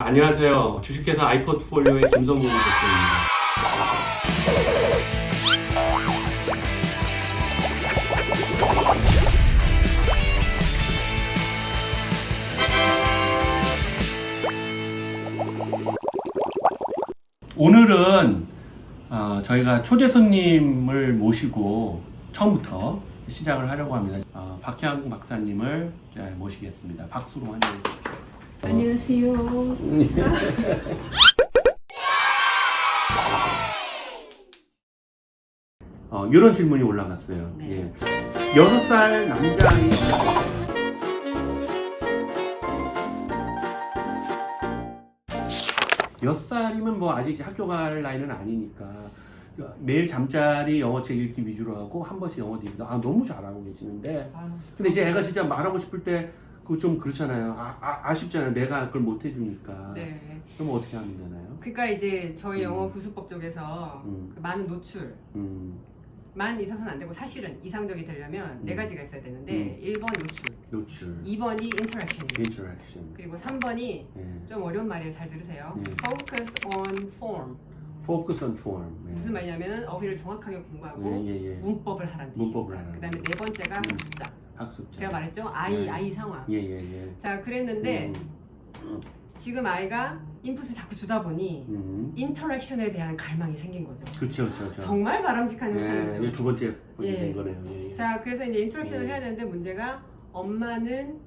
안녕하세요. 주식회사 아이포트폴리오의 김성문 대표입니다. 오늘은 어, 저희가 초대 손님을 모시고 처음부터 시작을 하려고 합니다. 어, 박향 박사님을 모시겠습니다. 박수로 환영해 주십시오. 안녕하세요. 어, 이런 질문이 올라갔어요. 네. 예. 여섯 살 남자아이 여섯 살이면 뭐 아직 학교 갈 나이는 아니니까 매일 잠자리 영어 책 읽기 위주로 하고 한 번씩 영어 듣기 아 너무 잘하고 계시는데 아, 근데 이제 애가 진짜 말하고 싶을 때 그거 좀 그렇잖아요 아, 아, 아쉽잖아요 내가 그걸 못 해주니까 네. 그럼 어떻게 하면 되나요? 그러니까 이제 저희 음. 영어 구수법 쪽에서 음. 그 많은 노출만 음, 있어서는 안 되고 사실은 이상적이 되려면 네 음. 가지가 있어야 되는데 1번 노출, 노출, 2번이 인터랙션이에요. interaction 그리고 3번이 예. 좀 어려운 말이에요. 잘 들으세요. 음. focus on form. Focus on form. 예. 무슨 말이냐면 어휘를 정확하게 공부하고 예, 예, 예. 문법을 하라는 뜻입니다. 문법을 하라는 그다음에 네 번째가 음. 학습자. 학습자. 제가 말했죠. 아이 네. 아이 상황. 예, 예, 예. 자 그랬는데 음, 지금 아이가 인풋을 자꾸 주다 보니 음. 인터랙션에 대한 갈망이 생긴 거죠. 그렇죠, 그렇죠. 정말 바람직한 예, 현상이죠. 이게 두 번째 예. 된 거네요. 예, 예. 자, 그래서 이제 인터랙션을 음. 해야 되는데 문제가 엄마는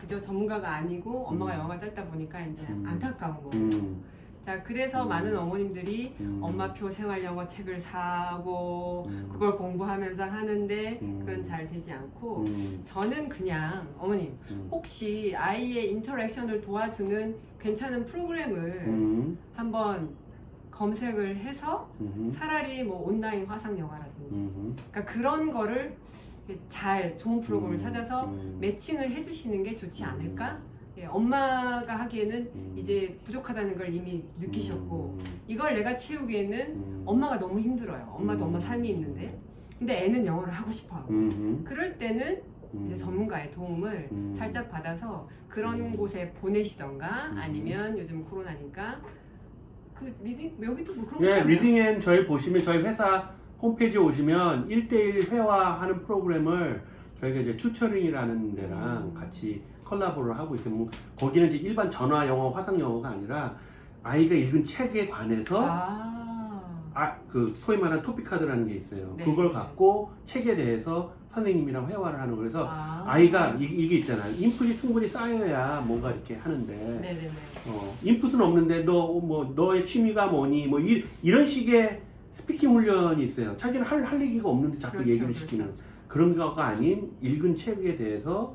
그저 전문가가 아니고 엄마가 음. 영어가 짧다 보니까 이제 음. 안타까운 거고. 음, 자, 그래서 음. 많은 어머님들이 음. 엄마표 생활 영어 책을 사고 음. 그걸 공부하면서 하는데 음. 그건 잘 되지 않고 음, 저는 그냥 어머님 음, 혹시 아이의 인터랙션을 도와주는 괜찮은 프로그램을 음, 한번 검색을 해서 음, 차라리 뭐 온라인 화상 영화라든지 음, 그러니까 그런 거를 잘 좋은 프로그램을 음, 찾아서 음, 매칭을 해주시는 게 좋지 음. 않을까? 예, 엄마가 하기에는 음, 이제 부족하다는 걸 이미 느끼셨고 음, 이걸 내가 채우기에는 음, 엄마가 너무 힘들어요. 엄마도 음, 엄마 삶이 있는데 근데 애는 영어를 하고 싶어하고 음, 그럴 때는 음, 이제 전문가의 도움을 음. 살짝 받아서 그런 음. 곳에 보내시던가 음. 아니면 요즘 코로나니까 그 리딩 여기도 뭐 그런 예, 거 있잖아요. 리딩 앤 저희 보시면 저희 회사 홈페이지에 오시면 1대1 회화하는 프로그램을 저희가 이제 튜터링이라는 데랑 음. 같이 콜라보를 하고 있어요. 뭐 거기는 이제 일반 전화 영어, 화상 영어가 아니라 아이가 읽은 책에 관해서 아, 아, 그 소위 말하는 토픽 카드라는 게 있어요. 네. 그걸 갖고 책에 대해서 선생님이랑 회화를 하는 거예요. 그래서 아. 아이가 이, 이게 있잖아요. 인풋이 충분히 쌓여야 뭔가 이렇게 하는데 네네네. 어, 인풋은 없는데 너 뭐 너의 취미가 뭐니 뭐 이, 이런 식의 스피킹 훈련이 있어요. 자기는 할, 할 얘기가 없는데 자꾸 그렇죠, 얘기를 그렇죠. 시키는 그런 거가 아닌 읽은 책에 대해서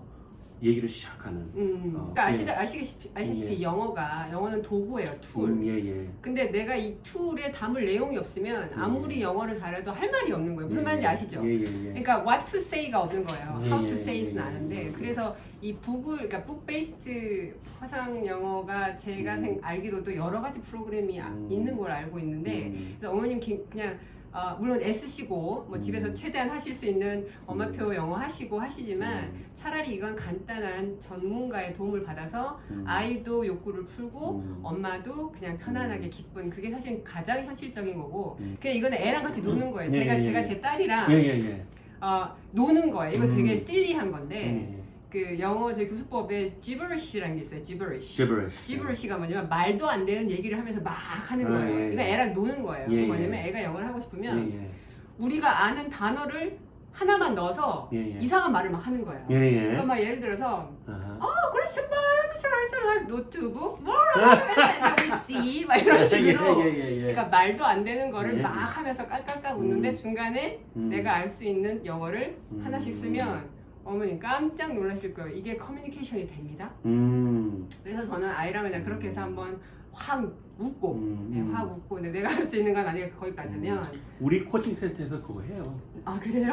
얘기를 시작하는. 음, 어, 그러니까 예. 아시다, 아시다시피, 아시다시피 예. 영어가 영어는 도구예요, 툴. 음, 예, 예. 근데 내가 이 툴에 담을 내용이 없으면 아무리 예. 영어를 잘해도 할 말이 없는 거예요. 무슨 예, 말인지 예. 아시죠? 예, 예, 예. 그러니까 what to say가 없는 거예요. 예, how 예, to say는 예, 예, 아는데 예. 그래서 이 북을 그러니까 북 베이스드 화상 영어가 제가 음. 생, 알기로도 여러 가지 프로그램이 아- 음. 있는 걸 알고 있는데 음, 그래서 어머님 기- 그냥 어, 물론 애쓰시고 뭐 음. 집에서 최대한 하실 수 있는 엄마표 영어 하시고 하시지만 음, 차라리 이건 간단한 전문가의 도움을 받아서 음, 아이도 욕구를 풀고 음, 엄마도 그냥 편안하게 기쁜 그게 사실 가장 현실적인 거고 음. 그냥 이거는 애랑 같이 노는 거예요. 예, 제가 예, 제가 예. 제 딸이랑 예, 예, 예. 어, 노는 거예요. 이거 음. 되게 실리한 건데 예, 예. 그 영어 저희 교수법에 gibberish,라는 게 있어요. gibberish. gibberish. gibberish가 뭐냐면 말도 안 되는 얘기를 하면서 막 하는 아, 거예요. 예, 이거 예. 애랑 노는 거예요. 예, 뭐냐면 예. 애가 영어를 하고 싶으면 예, 예. 우리가 아는 단어를 하나만 넣어서 예, 예. 이상한 말을 막 하는 거예요. 예, 예. 그러니까 막 예를 들어서 아하. 어, question mark, question mark, 노트북, we see 막 이런 식으로 예, 예, 예, 예. 그러니까 말도 안 되는 거를 예. 막 하면서 깔깔깔 웃는데 음. 중간에 음. 내가 알 수 있는 영어를 음. 하나씩 쓰면 어머니 깜짝 놀라실 거예요. 이게 커뮤니케이션이 됩니다. 음. 그래서 저는 아이랑 그냥 그렇게 해서 한번 확 웃고 음. 예, 확 웃고 근데 내가 할 수 있는 건 아니고 거기까지면 우리 코칭 센터에서 그거 해요. 아 그래요?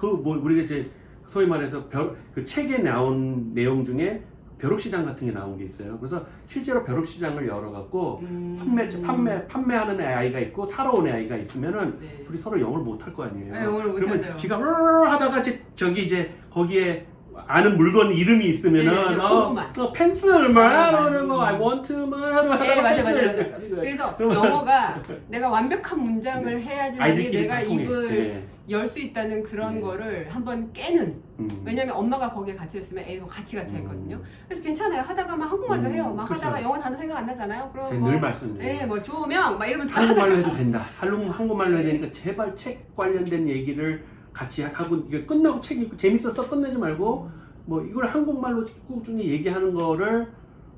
그 뭐 우리가 이제 소위 말해서 벼, 그 책에 나온 내용 중에 벼룩시장 같은 게 나온 게 있어요. 그래서 실제로 벼룩시장을 열어갖고 음. 판매 판매 판매하는 아이가 있고 사러 온 아이가 있으면은 네. 둘이 서로 영어를 못할 거 아니에요. 네, 영어를 못 그러면 하죠. 지가 으르르 하다가 지- 저기 이제 거기에 아는 물건 이름이 있으면은 네, 네, 어, 그거만. 어, 펜슬 뭐 아, 하는 거 맞아. I want 뭐 하는 거 네, 맞아. 맞아, 맞아. 그래서 영어가 내가 완벽한 문장을 해야지만 아이들끼리 내가 다 통해. 입을 예. 열수 있다는 그런 네. 거를 한번 깨는 음. 왜냐면 엄마가 거기에 같이 있으면 애도 같이 같이 음. 했거든요 그래서 괜찮아요 하다가 막 한국말도 음, 해요 막 그렇죠. 하다가 영어 단어 생각 안 나잖아요 그럼 뭐, 늘 말씀드려요. 네, 뭐 조명 막 이러면서 한국말로 해도 된다. 한국 한국말로 해야 되니까 제발 책 관련된 얘기를 같이 하고 이게 끝나고 책 읽고 재밌었어 끝내지 말고 뭐 이걸 한국말로 꾸준히 얘기하는 거를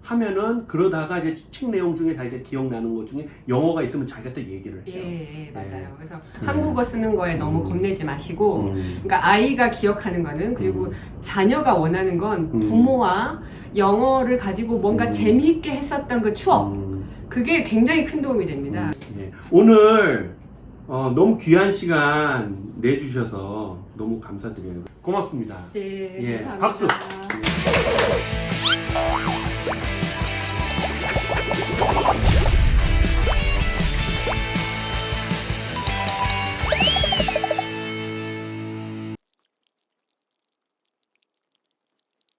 하면은 그러다가 이제 책 내용 중에 자기가 기억나는 것 중에 영어가 있으면 자기가 또 얘기를 예, 해요. 예 맞아요 그래서 네. 한국어 쓰는 거에 너무 음. 겁내지 마시고 음. 그러니까 아이가 기억하는 거는 그리고 음. 자녀가 원하는 건 음. 부모와 영어를 가지고 뭔가 음. 재미있게 했었던 그 추억 음. 그게 굉장히 큰 도움이 됩니다. 예. 오늘 어, 너무 귀한 시간 내주셔서 너무 감사드려요. 고맙습니다. 네, 예, 감사합니다. 박수.